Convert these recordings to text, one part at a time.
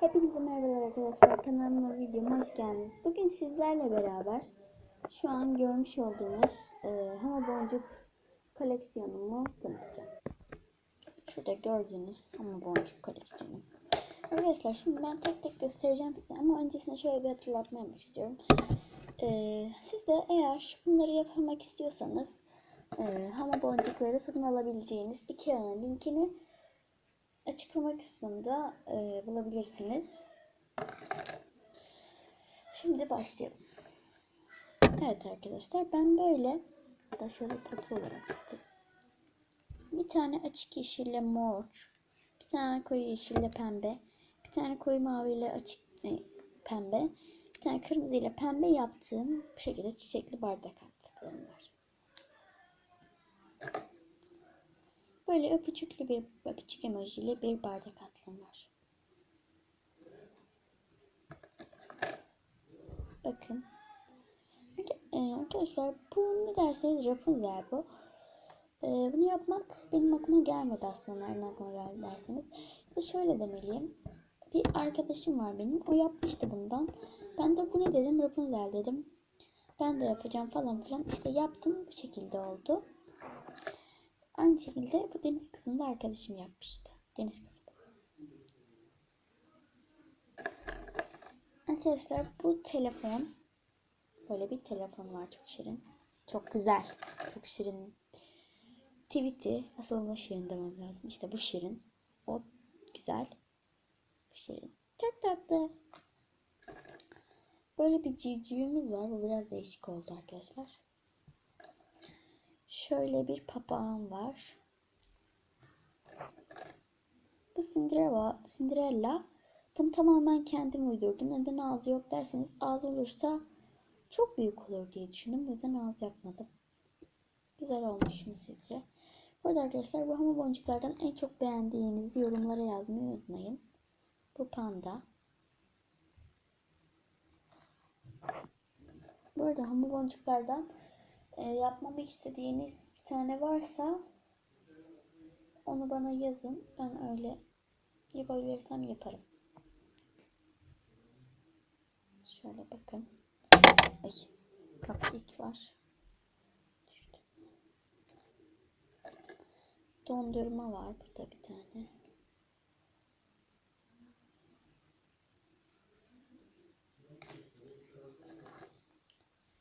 Hepinize merhabalar arkadaşlar. Kanalıma videoma hoş geldiniz. Bugün sizlerle beraber şu an görmüş olduğunuz e, hama boncuk koleksiyonumu tanıtacağım. Şurada gördüğünüz hama boncuk koleksiyonum. Arkadaşlar şimdi ben tek tek göstereceğim size ama öncesinde şöyle bir hatırlatma yapmak istiyorum. E, siz de eğer bunları yapmak istiyorsanız e, hama boncukları satın alabileceğiniz iki yanın linkini açıklama kısmında e, bulabilirsiniz. Şimdi başlayalım. Evet arkadaşlar ben böyle da şöyle toplu olarak göstereyim. Bir tane açık yeşille mor, bir tane koyu yeşille pembe, bir tane koyu maviyle açık e, pembe, bir tane kırmızı ile pembe yaptığım bu şekilde çiçekli bardak altlıklarım var. Böyle öpücüklü bir öpücük emojiyle bir bardak atlım var. Bakın. Ee, arkadaşlar bu ne derseniz Rapunzel bu. Ee, bunu yapmak benim aklıma gelmedi aslında. Nereden aklıma geldi derseniz. Şöyle demeliyim. Bir arkadaşım var benim. O yapmıştı bundan. Ben de bu ne dedim? Rapunzel dedim. Ben de yapacağım falan filan. İşte yaptım. Bu şekilde oldu. Aynı şekilde bu deniz kızını da arkadaşım yapmıştı. Deniz kızı. Arkadaşlar bu telefon böyle bir telefon var çok şirin. Çok güzel. Çok şirin. Tweet'i asıl buna şirin demem lazım. İşte bu şirin. O güzel. Bu şirin. Çok tatlı. Böyle bir civcivimiz var. Bu biraz değişik oldu arkadaşlar. Şöyle bir papağan var. Bu Cinderella, Cinderella. Bunu tamamen kendim uydurdum. Neden ağzı yok derseniz ağzı olursa çok büyük olur diye düşündüm. O yüzden ağız yapmadım. Güzel olmuş mu sizce? Burada arkadaşlar bu hamur boncuklardan en çok beğendiğinizi yorumlara yazmayı unutmayın. Bu panda. Burada hamur boncuklardan e, yapmamı istediğiniz bir tane varsa onu bana yazın. Ben öyle yapabilirsem yaparım. Şöyle bakın. Ay, cupcake var. Dondurma var burada bir tane.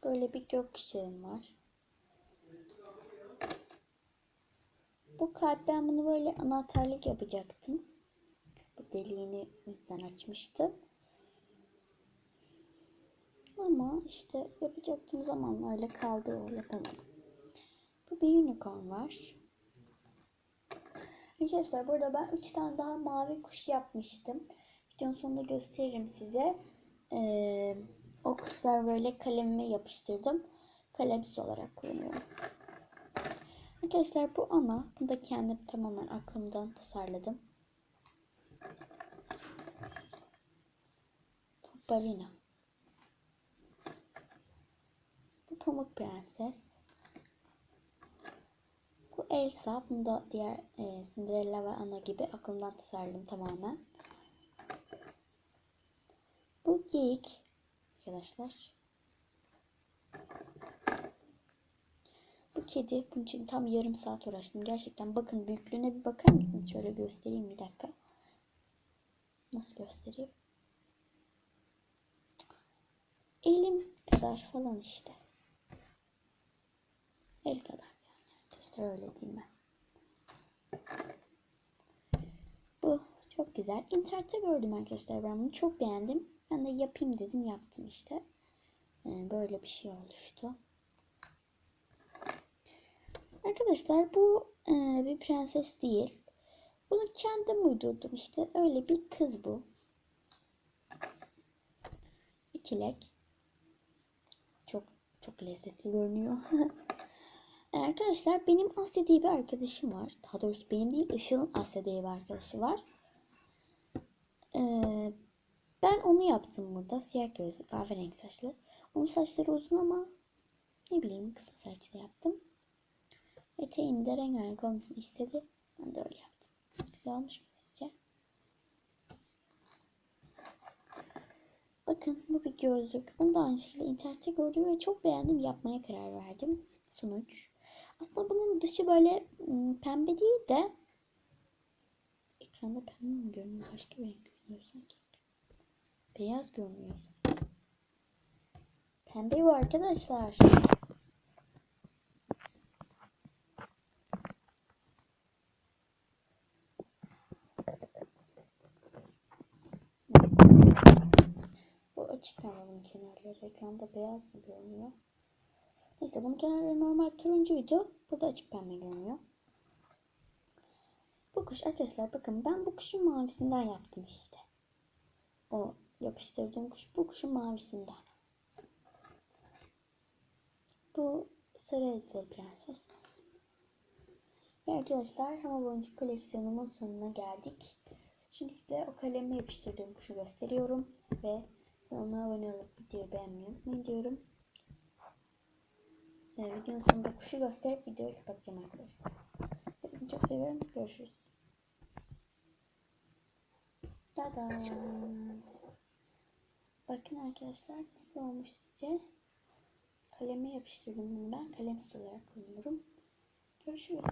Böyle bir gökkuşağım var. Bu kalp ben bunu böyle anahtarlık yapacaktım. Bu deliğini o yüzden açmıştım. Ama işte yapacaktım zaman öyle kaldı o yapamadım. Bu bir unicorn var. Arkadaşlar burada ben 3 tane daha mavi kuş yapmıştım. Videonun sonunda gösteririm size. Ee, o kuşlar böyle kalemime yapıştırdım. Kalemsiz olarak kullanıyorum. Arkadaşlar bu ana. Bunu da kendim tamamen aklımdan tasarladım. Bu balina. Bu pamuk prenses. Bu Elsa. Bunu da diğer e, Cinderella ve Anna gibi aklımdan tasarladım tamamen. Bu geyik arkadaşlar. Kedi bunun için tam yarım saat uğraştım. Gerçekten bakın büyüklüğüne bir bakar mısınız? Şöyle göstereyim bir dakika. Nasıl göstereyim? Elim kadar falan işte. El kadar yani. İşte öyle diyeyim ben. Bu çok güzel. İnternette gördüm arkadaşlar ben bunu. Çok beğendim. Ben de yapayım dedim. Yaptım işte. Ee, böyle bir şey oluştu. Arkadaşlar bu e, bir prenses değil. Bunu kendim uydurdum işte. Öyle bir kız bu. Bir çilek. Çok çok lezzetli görünüyor. Arkadaşlar benim Asya diye bir arkadaşım var. Daha doğrusu benim değil Işıl'ın Asya diye bir arkadaşı var. Ee, ben onu yaptım burada. Siyah gözlü, kahverengi saçlı. Onun saçları uzun ama ne bileyim kısa saçlı yaptım. Eteğini de rengarenk olmasını istedi. Ben de öyle yaptım. Güzel olmuş mu sizce? Bakın bu bir gözlük. Bunu da aynı şekilde internette gördüm ve çok beğendim. Yapmaya karar verdim. Sonuç. Aslında bunun dışı böyle ım, pembe değil de ekranda pembe mi görünüyor? Başka bir renk görünüyor sanki. Beyaz görünüyor. Pembe bu arkadaşlar. Neyse. Bu açık pembe bunun kenarları. Ekranda beyaz mı görünüyor? Neyse bunun kenarları normal turuncuydu. Burada açık pembe görünüyor. Bu kuş arkadaşlar bakın ben bu kuşun mavisinden yaptım işte. O yapıştırdığım kuş bu kuşun mavisinden. Bu sarı elbiseli prenses. Ve arkadaşlar hama boncuk koleksiyonumun sonuna geldik. Şimdi size o kalemi yapıştırdığım kuşu gösteriyorum. Ve kanalıma abone olup videoyu beğenmeyi unutmayın diyorum. Ee, videonun sonunda kuşu gösterip videoyu kapatacağım arkadaşlar. Hepinizi çok seviyorum. Görüşürüz. Tada. Bakın arkadaşlar nasıl olmuş sizce? Kaleme yapıştırdım bunu ben. Kalem olarak kullanıyorum. Görüşürüz.